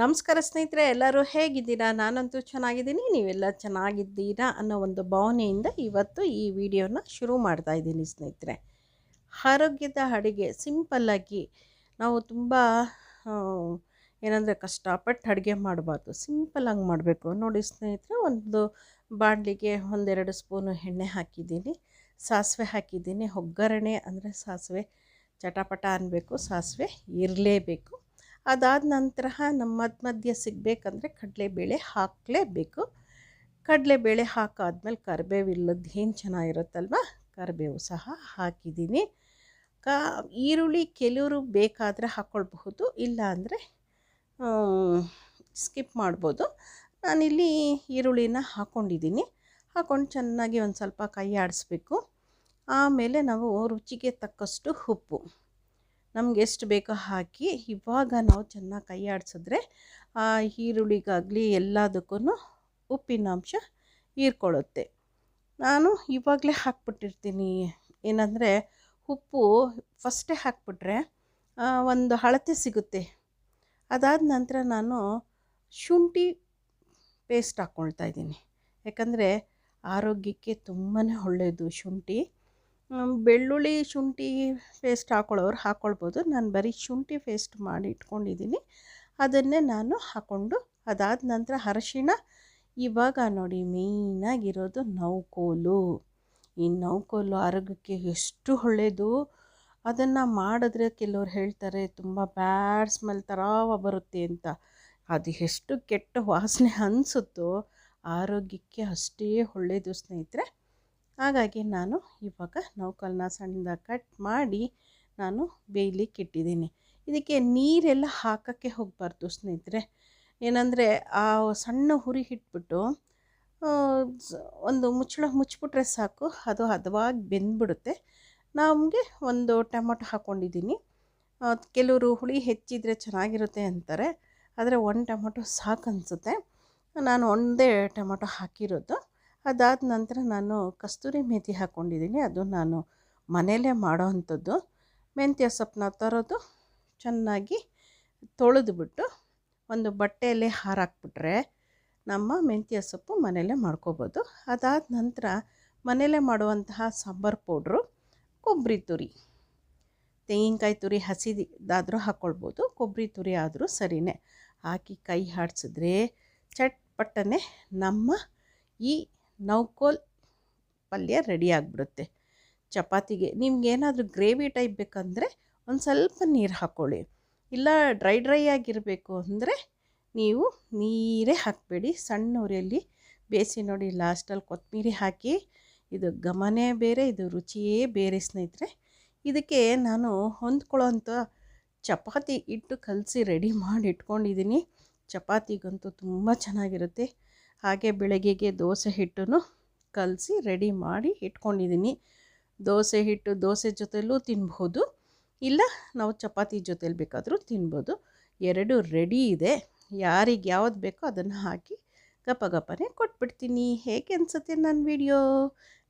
ನಮಸ್ಕಾರ ಸ್ನೇಹಿತರೆ, ಎಲ್ಲರೂ ಹೇಗಿದ್ದೀರಾ? ನಾನಂತೂ ಚೆನ್ನಾಗಿದ್ದೀನಿ, ನೀವೆಲ್ಲ ಚೆನ್ನಾಗಿದ್ದೀರಾ ಅನ್ನೋ ಒಂದು ಭಾವನೆಯಿಂದ ಇವತ್ತು ಈ ವಿಡಿಯೋನ ಶುರು ಮಾಡ್ತಾ ಇದ್ದೀನಿ ಸ್ನೇಹಿತರೆ. ಆರೋಗ್ಯದ ಅಡುಗೆ ಸಿಂಪಲ್ಲಾಗಿ ನಾವು ತುಂಬ ಏನಂದರೆ ಕಷ್ಟಪಟ್ಟು ಅಡುಗೆ ಮಾಡಬಾರ್ದು. ಸಿಂಪಲ್ಲಾಗಿ ಮಾಡಬೇಕು. ನೋಡಿ ಸ್ನೇಹಿತರೆ, ಒಂದು ಬಾಣಲಿಗೆ ಒಂದೆರಡು ಸ್ಪೂನು ಎಣ್ಣೆ ಹಾಕಿದ್ದೀನಿ. ಸಾಸಿವೆ ಹಾಕಿದ್ದೀನಿ. ಒಗ್ಗರಣೆ ಅಂದರೆ ಸಾಸಿವೆ, ಚಟಪಟ ಅನ್ನಬೇಕು ಸಾಸಿವೆ ಇರಲೇಬೇಕು. ಅದಾದ ನಂತರ ನಮ್ಮ ಮಧ್ಯ ಮಧ್ಯೆ ಸಿಗಬೇಕಂದ್ರೆ ಕಡಲೆಬೇಳೆ ಹಾಕಲೇಬೇಕು. ಕಡಲೆಬೇಳೆ ಹಾಕಾದ್ಮೇಲೆ ಕರಿಬೇವು ಇಲ್ಲದ್ದು ಏನು ಚೆನ್ನಾಗಿರುತ್ತಲ್ವ? ಕರಿಬೇವು ಸಹ ಹಾಕಿದ್ದೀನಿ. ಕ, ಈರುಳ್ಳಿ ಕೆಲವರು ಬೇಕಾದರೆ ಹಾಕ್ಕೊಳ್ಬಹುದು ಇಲ್ಲ ಅಂದರೆ ಸ್ಕಿಪ್ ಮಾಡ್ಬೋದು. ನಾನಿಲ್ಲಿ ಈರುಳ್ಳಿನ ಹಾಕ್ಕೊಂಡಿದ್ದೀನಿ ಹಾಕ್ಕೊಂಡು ಚೆನ್ನಾಗಿ ಒಂದು ಸ್ವಲ್ಪ ಕೈ ಆಡಿಸ್ಬೇಕು ಆಮೇಲೆ ನಾವು ರುಚಿಗೆ ತಕ್ಕಷ್ಟು ಉಪ್ಪು. ನಮ್ಗೆ ಎಷ್ಟು ಬೇಕೋ ಹಾಕಿ ಇವಾಗ ನಾವು ಚೆನ್ನಾಗಿ ಕೈ ಆಡಿಸಿದ್ರೆ ಆ ಈರುಳ್ಳಿಗಾಗಲಿ ಎಲ್ಲದಕ್ಕೂ ಉಪ್ಪಿನಾಂಶ ಹೀರ್ಕೊಳ್ಳುತ್ತೆ. ನಾನು ಇವಾಗಲೇ ಹಾಕ್ಬಿಟ್ಟಿರ್ತೀನಿ. ಏನಂದರೆ ಉಪ್ಪು ಫಸ್ಟೇ ಹಾಕ್ಬಿಟ್ರೆ ಒಂದು ಅಳತೆ ಸಿಗುತ್ತೆ. ಅದಾದ ನಂತರ ನಾನು ಶುಂಠಿ ಪೇಸ್ಟ್ ಹಾಕ್ಕೊಳ್ತಾ ಇದ್ದೀನಿ. ಯಾಕಂದರೆ ಆರೋಗ್ಯಕ್ಕೆ ತುಂಬಾ ಒಳ್ಳೆಯದು ಶುಂಠಿ. ಬೆಳ್ಳುಳ್ಳಿ ಶುಂಠಿ ಪೇಸ್ಟ್ ಹಾಕ್ಕೊಳ್ಳೋರು ಹಾಕ್ಕೊಳ್ಬೋದು ನಾನು ಬರೀ ಶುಂಠಿ ಪೇಸ್ಟ್ ಮಾಡಿ ಇಟ್ಕೊಂಡಿದ್ದೀನಿ. ಅದನ್ನೇ ನಾನು ಹಾಕ್ಕೊಂಡು ಅದಾದ ನಂತರ ಅರಶಿಣ. ಇವಾಗ ನೋಡಿ ಮೇಯ್ನಾಗಿರೋದು ನೌಕೋಲು ಈ ನೌಕೋಲು ಆರೋಗ್ಯಕ್ಕೆ ಎಷ್ಟು ಒಳ್ಳೆಯದು ಅದನ್ನು ಮಾಡಿದ್ರೆ ಕೆಲವ್ರು ಹೇಳ್ತಾರೆ, ತುಂಬ ಬ್ಯಾಡ್ ಸ್ಮೆಲ್ ಥರ ಬರುತ್ತೆ ಅಂತ. ಅದು ಎಷ್ಟು ಕೆಟ್ಟ ವಾಸನೆ ಅನಿಸುತ್ತೋ, ಆರೋಗ್ಯಕ್ಕೆ ಅಷ್ಟೇ ಒಳ್ಳೆಯದು ಸ್ನೇಹಿತರೆ. ಹಾಗಾಗಿ ನಾನು ಇವಾಗ ನೌಕಲನ್ನ ಸಣ್ಣದಾಗಿ ಕಟ್ ಮಾಡಿ ನಾನು ಬೇಯ್ಲಿಕ್ಕೆ ಇಟ್ಟಿದ್ದೀನಿ. ಇದಕ್ಕೆ ನೀರೆಲ್ಲ ಹಾಕೋಕ್ಕೆ ಹೋಗಬಾರ್ದು ಸ್ನೇಹಿತರೆ. ಏನಂದರೆ ಆ ಸಣ್ಣ ಹುರಿ ಇಟ್ಬಿಟ್ಟು ಒಂದು ಮುಚ್ಚಳ ಮುಚ್ಚಿಬಿಟ್ರೆ ಸಾಕು, ಅದು ಹದವಾಗಿ ಬೆಂದ್ಬಿಡುತ್ತೆ. ನಮಗೆ ಒಂದು ಟೊಮೊಟೊ ಹಾಕ್ಕೊಂಡಿದ್ದೀನಿ ಕೆಲವರು ಹುಳಿ ಹೆಚ್ಚಿದರೆ ಚೆನ್ನಾಗಿರುತ್ತೆ ಅಂತಾರೆ, ಆದರೆ ಒಂದು ಟೊಮೊಟೊ ಸಾಕು ಅನಿಸುತ್ತೆ ನಾನು ಒಂದೇ ಟೊಮೊಟೊ ಹಾಕಿರೋದು. ಅದಾದ ನಂತರ ನಾನು ಕಸ್ತೂರಿ ಮೆಂತ್ಯ ಹಾಕ್ಕೊಂಡಿದ್ದೀನಿ ಅದು ನಾನು ಮನೆಯಲ್ಲೇ ಮಾಡೋ ಅಂಥದ್ದು. ಮೆಂತ್ಯ ಸೊಪ್ಪನ್ನ ತರೋದು ಚೆನ್ನಾಗಿ ತೊಳೆದುಬಿಟ್ಟು ಒಂದು ಬಟ್ಟೆಯಲ್ಲೇ ಹಾರಾಕ್ಬಿಟ್ರೆ ನಮ್ಮ ಮೆಂತ್ಯ ಸೊಪ್ಪು ಮನೆಯಲ್ಲೇ ಮಾಡ್ಕೋಬೋದು. ಅದಾದ ನಂತರ ಮನೆಯಲ್ಲೇ ಮಾಡುವಂತಹ ಸಾಂಬಾರು ಪೌಡ್ರು, ಕೊಬ್ಬರಿ ತುರಿ. ತೆಂಗಿನಕಾಯಿ ತುರಿ ಹಸಿದಾದರೂ ಹಾಕ್ಕೊಳ್ಬೋದು ಕೊಬ್ಬರಿ ತುರಿ ಆದರೂ ಸರಿಯೇ ಹಾಕಿ ಕೈ ಆಡಿಸಿದ್ರೆ ಚಟ್ಪಟ್ಟನೆ ನಮ್ಮ ಈ ನೌಕೋಲ್ ಪಲ್ಯ ರೆಡಿ ಆಗಿಬಿಡುತ್ತೆ. ಚಪಾತಿಗೆ ನಿಮ್ಗೇನಾದರೂ ಗ್ರೇವಿ ಟೈಪ್ ಬೇಕಂದರೆ ಒಂದು ಸ್ವಲ್ಪ ನೀರು ಹಾಕ್ಕೊಳ್ಳಿ ಇಲ್ಲ ಡ್ರೈ ಡ್ರೈ ಆಗಿರಬೇಕು ಅಂದರೆ ನೀವು ನೀರೇ ಹಾಕಬೇಡಿ. ಸಣ್ಣ ಉರಿಯಲ್ಲಿ ಬೇಯಿಸಿ ನೋಡಿ ಲಾಸ್ಟಲ್ಲಿ ಕೊತ್ತಂಬರಿ ಹಾಕಿ. ಇದು ಘಮನೇ ಬೇರೆ, ಇದು ರುಚಿಯೇ ಬೇರೆ ಸ್ನೇಹಿತರೆ. ಇದಕ್ಕೆ ನಾನು ಹೊಂದ್ಕೊಳ್ಳೋಂಥ ಚಪಾತಿ ಇಟ್ಟು ಕಲಸಿ ರೆಡಿ ಮಾಡಿ ಇಟ್ಕೊಂಡಿದ್ದೀನಿ. ಚಪಾತಿಗಂತೂ ತುಂಬ ಚೆನ್ನಾಗಿರುತ್ತೆ. ಹಾಗೆ ಬೆಳಗ್ಗೆಗೆ ದೋಸೆ ಹಿಟ್ಟನ್ನು ಕಲಸಿ ರೆಡಿ ಮಾಡಿ ಇಟ್ಕೊಂಡಿದ್ದೀನಿ. ದೋಸೆ ಹಿಟ್ಟು ದೋಸೆ ಜೊತೆಲೂ ತಿನ್ಬೋದು ಇಲ್ಲ, ನಾವು ಚಪಾತಿ ಜೊತೇಲಿ ಬೇಕಾದರೂ ತಿನ್ಬೋದು. ಎರಡು ರೆಡಿ ಇದೆ. ಯಾರಿಗೆ ಯಾವ್ದು ಬೇಕೋ ಅದನ್ನು ಹಾಕಿ ಗಪ ಗಪನೆ ಕೊಟ್ಬಿಡ್ತೀನಿ. ಹೇಗೆ ಅನಿಸುತ್ತೆ ನನ್ನ ವಿಡಿಯೋ?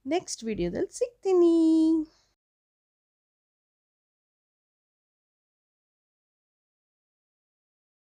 ನೆಕ್ಸ್ಟ್ ವಿಡಿಯೋದಲ್ಲಿ ಸಿಗ್ತೀನಿ.